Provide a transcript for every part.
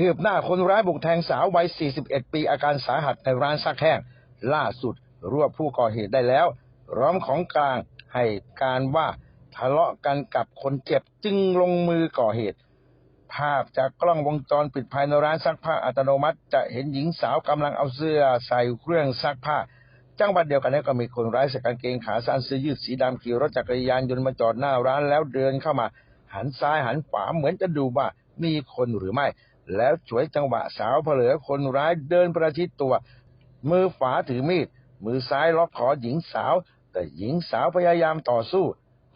คืบหน้าคนร้ายบุกแทงสาววัย 41 ปีอาการสาหัสในร้านซักแห้ง ล่าสุดรวบผู้ก่อเหตุได้แล้วร้อมของกลางให้การว่าทะเลาะกันกับคนเจ็บจึงลงมือก่อเหตุ ภาพจากกล้องวงจรปิดภายในร้านซักผ้าอัตโนมัติ จะเห็นหญิงสาวกำลังเอาเสื้อใส่เครื่องซักผ้า จังหวัดเดียวกันนี้ก็มีคนร้ายใส่กางเกงขาสั้นเสื้อยืดสีดำขี่รถจักรยานยนต์มาจอดหน้าร้านแล้วเดินเข้ามา หันซ้ายหันขวาเหมือนจะดูว่ามีคนหรือไม่ แล้วฉวยจังหวะสาวเผลอคนร้ายเดินประชิดตัว มือขวาถือมีด มือซ้ายล็อกคอหญิงสาว แต่หญิงสาวพยายามต่อสู้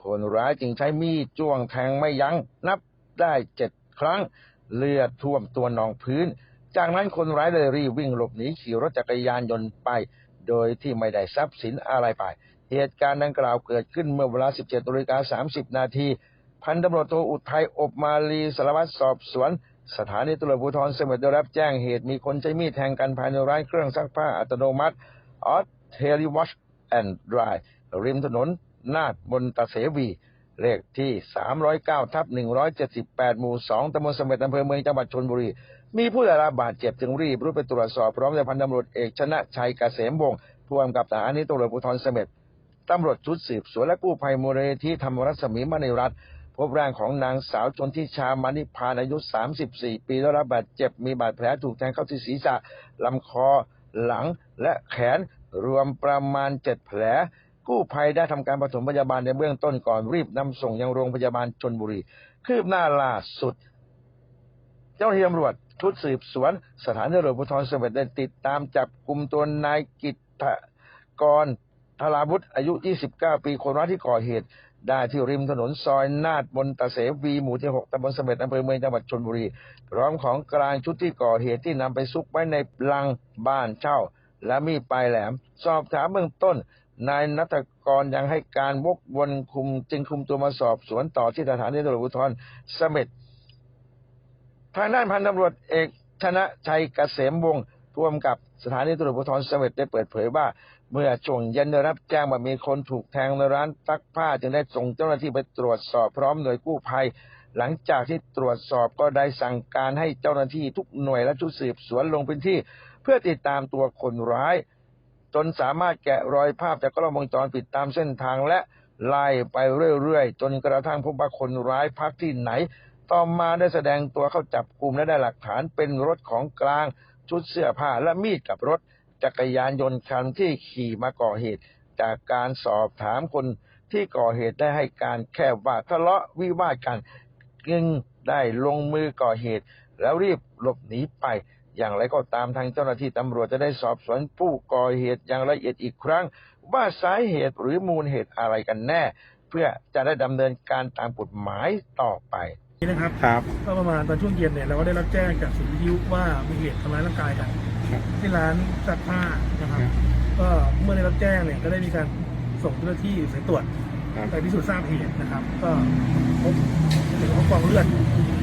คนร้ายจึงใช้มีดจ้วงแทงไม่ยัง้งนับได้เจ็ดครั้ง เลือดท่วมตัวนองพื้น จากนั้นคนร้ายเลยรีวิ่งหลบหนีขี่รถจักรยานยนต์ไป โดยที่ไม่ได้ทรัพย์สินอะไรไป เหตุการณ์ดังกล่าวเกิดขึ้นเมื่อเวลา 17นาฬิกา30 นาทีพันตำรวจโทอุทัยอบมาลีสารวัตรสอบสวน สถานีตำรวจภูธรเสม็ดได้รับแจ้งเหตุมีคนใช้มีดแทงกันภายในร้านเครื่องซักผ้าอัตโนมัติออสเทลิวอชแอนด์ดรายริมถนน นาดบนตะเสวี เลขที่ 309ทับ178 หมู่ 2ตำบลเสม็ดอำเภอเมืองจังหวัดชนบุรี มีผู้ได้รับบาดเจ็บจึงรีบรุดไปตรวจสอบ พร้อมด้วยพันตำรวจเอกชนะชัยเกษมวงศ์ผู้กำกับสถานีตำรวจภูธรเสม็ดตำรวจชุดสืบสวนและกู้ภัยมูลนิธิธรรมรัศมีมณีรัตน์ พบร่างของนางสาวชนทิชามานิพานอายุ 34 ปีได้รับบาดเจ็บมีบาดแผลถูกแทงเข้าที่ศีรษะลำคอหลังและแขนรวมประมาณ 7 แผล กู้ภัยได้ทำการปฐมพยาบาลในเบื้องต้นก่อนรีบนำส่งยังโรงพยาบาลชนบุรี คืบหน้าล่าสุด เจ้าหน้าที่ตำรวจชุดสืบสวน สถานีตำรวจภูธรสม็ดได้ติดตามจับกลุ่มตัวนายกิตตกรธาราวุฒิอายุ 29 ปีคนร้ายที่ก่อเหตุ ได้ที่ริมถนนซอยนาดบนตะเสวีหมู่ที่ 6ตำบลเสม็ดอำเภอเมืองจังหวัดชนบุรีพร้อมของกลางชุดที่ก่อเหตุที่นำไปซุกไว้ในลังบ้านเช่า และมีดปลายแหลม สอบถามเบื้องต้น นายนัทกรยังให้การวกวนคุมจึงคุมตัวมาสอบสวนต่อที่สถานีตำรวจภูธรเสม็ดทางด้านพันตำรวจเอกชนะชัยเกษมวงศ์ผู้กำกับสถานีตำรวจภูธรเสม็ดได้เปิดเผยว่า เมื่อช่วงเย็นได้รับแจ้งว่ามีคนถูกแทงในร้านซักผ้าจึงได้ส่งเจ้าหน้าที่ไปตรวจสอบพร้อมหน่วยกู้ภัย หลังจากที่ตรวจสอบก็ได้สั่งการให้เจ้าหน้าที่ทุกหน่วยและชุดสืบสวนลงพื้นที่ เพื่อติดตามตัวคนร้าย จนสามารถแกะรอยภาพจากกล้องวงจรปิดตามเส้นทางและไล่ไปเรื่อยๆ จนกระทั่งพบว่าคนร้ายพักที่ไหน ต่อมาได้แสดงตัวเข้าจับกลุ่มและได้หลักฐานเป็นรถของกลางชุดเสื้อผ้าและมีดกับรถ จักรยานยนต์คันที่ขี่มาก่อเหตุ จากการสอบถามคนที่ก่อเหตุได้ให้การแค่ว่าทะเลาะวิวาทกันจึงได้ลงมือก่อเหตุ แล้วรีบหลบหนีไป อย่างไรก็ตามทางเจ้าหน้าที่ตำรวจจะได้สอบสวนผู้ก่อเหตุอย่างละเอียดอีกครั้ง ว่าสาเหตุหรือมูลเหตุอะไรกันแน่ เพื่อจะได้ดำเนินการตามกฎหมายต่อไปนี่นะครับครับก็ประมาณตอนช่วงเย็นเนี่ยเราก็ได้รับแจ้งจากศูนย์วิทยุว่ามีเหตุทำร้ายร่างกายกัน ครับที่ร้านซักผ้านะครับครับก็เมื่อได้รับแจ้งเนี่ยก็ได้มีการส่งเจ้าหน้าที่สายตรวจครับ ไปพิสูจน์ทราบเหตุนะครับ ก็พบเห็นว่ากองเลือด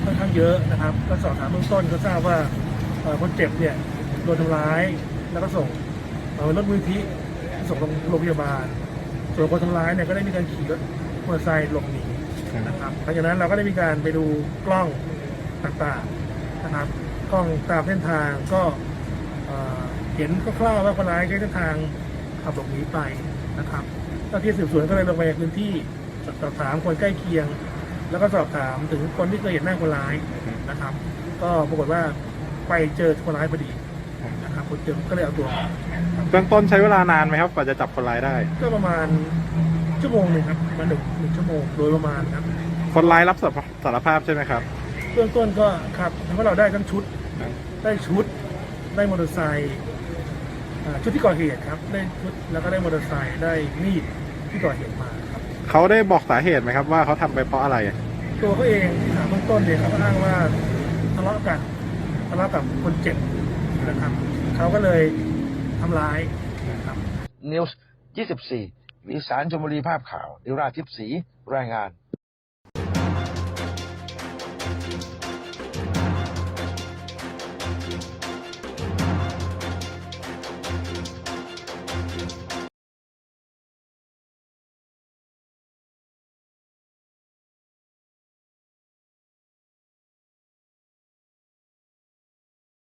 ค่อนข้างเยอะนะครับ ก็สอบถามเบื้องต้นก็ทราบว่าเอ่อคนเจ็บเนี่ยโดนทำร้ายแล้วก็ส่งเอ่อรถมูลที่ส่งโรงพยาบาล ส่วนคนทำร้ายเนี่ยก็ได้มีการขี่รถมอเตอร์ไซค์หลบหนีนะครับหลังจากนั้นเราก็ได้มีการไปดูกล้องต่างๆนะครับ กล้องตามเส้นทางก็ เอ่อเห็นคร่าวๆว่าคนร้ายใช้เส้นทางขับหลบหนีไปนะครับเจ้าที่สืบสวนก็เลยลงไปในพื้นที่สอบถามคนใกล้เคียง แล้วก็สอบถามถึงคนที่เคยเห็นหน้าคนร้ายนะครับ ก็ปรากฏว่าไปเจอคนร้ายพอดีนะครับคนเจอก็เลยเอาตัวมาเบื้องต้นใช้เวลานานไหมครับกว่าจะจับคนร้ายได้ ก็ประมาณชั่วโมงหนึ่งครับประมาณหนึ่งหนึ่งชั่วโมงโดยประมาณครับ คนร้ายรับสารภาพใช่ไหมครับเบื้องต้นก็ครับทำให้เราได้ทั้งชุดครับได้ชุด ได้มอเตอร์ไซค์อ่าชุดที่ก่อเหตุครับได้ชุดแล้วก็ได้มอเตอร์ไซค์ได้มีดที่ก่อเหตุมาครับเขาได้บอกสาเหตุไหมครับว่าเขาทำไปเพราะอะไร ตัวเขาเองที่ถามเบื้องต้นเนี่ยเขาก็อ้างว่าทะเลาะกันทะเลาะกับคนเจ็บนะครับเขาก็เลยทำร้ายนะครับ นิวส์24วิสารชมบุรีภาพข่าว นิราทิพย์ศรีรายงาน